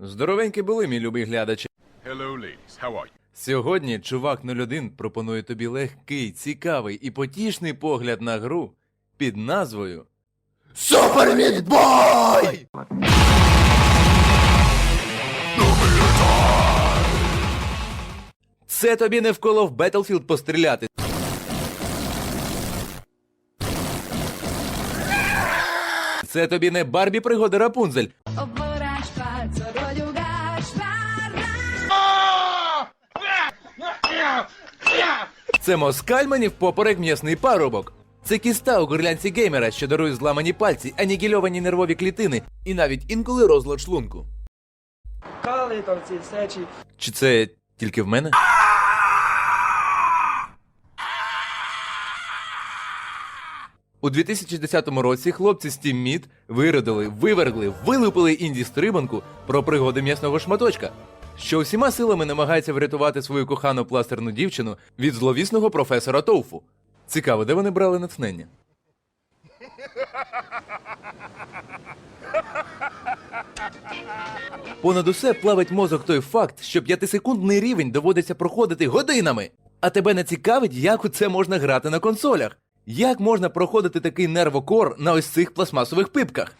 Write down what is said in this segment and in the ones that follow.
Здоровенькі були, мій любий глядачі. Hello, ladies. How are you? Сьогодні чувак 01 пропонує тобі легкий, цікавий і потішний погляд на гру під назвою Супер Мідбой! Це тобі не вколо в Battlefield постріляти. Це тобі не Барбі пригоди Рапунзель. Це москальманів поперек м'ясний парубок. Це кіста у горлянці геймера, що дарує зламані пальці, анігільовані нервові клітини і навіть інколи розлад шлунку. Кали там ці сечі. Чи це тільки в мене? У 2010 році хлопці з Team Meat виродили, вивергли, вилупили інді-стрибанку про пригоди м'ясного шматочка, що усіма силами намагається врятувати свою кохану пластерну дівчину від зловісного професора Тоуфу. Цікаво, де вони брали натхнення? Понад усе плавить мозок той факт, що п'ятисекундний рівень доводиться проходити годинами. А тебе не цікавить, як у це можна грати на консолях? Як можна проходити такий нервокор на ось цих пластмасових пипках?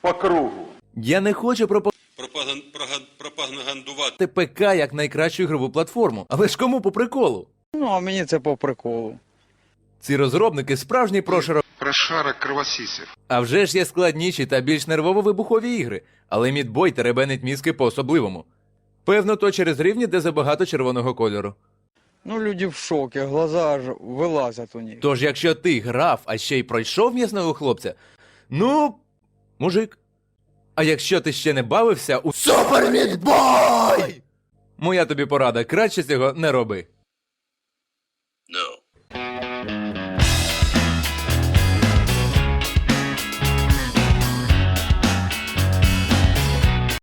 по кругу. Я не хочу прога- пропагандувати ПК як найкращу ігрову платформу, але ж кому по приколу? Ну, а мені це по приколу. Ці розробники справжні прошаро. Прошарок кровосісів. А вже ж є складніші та більш нервово-вибухові ігри, але мідбой теребенить мізки по-особливому. Певно, то через рівні, де забагато червоного кольору. Ну, люди в шокі, глаза аж вилазять у них. Тож, якщо ти грав, а ще й пройшов м'ясного хлопця, ну, мужик. А якщо ти ще не бавився у Супер Мітбой! Моя тобі порада, краще цього не роби. No.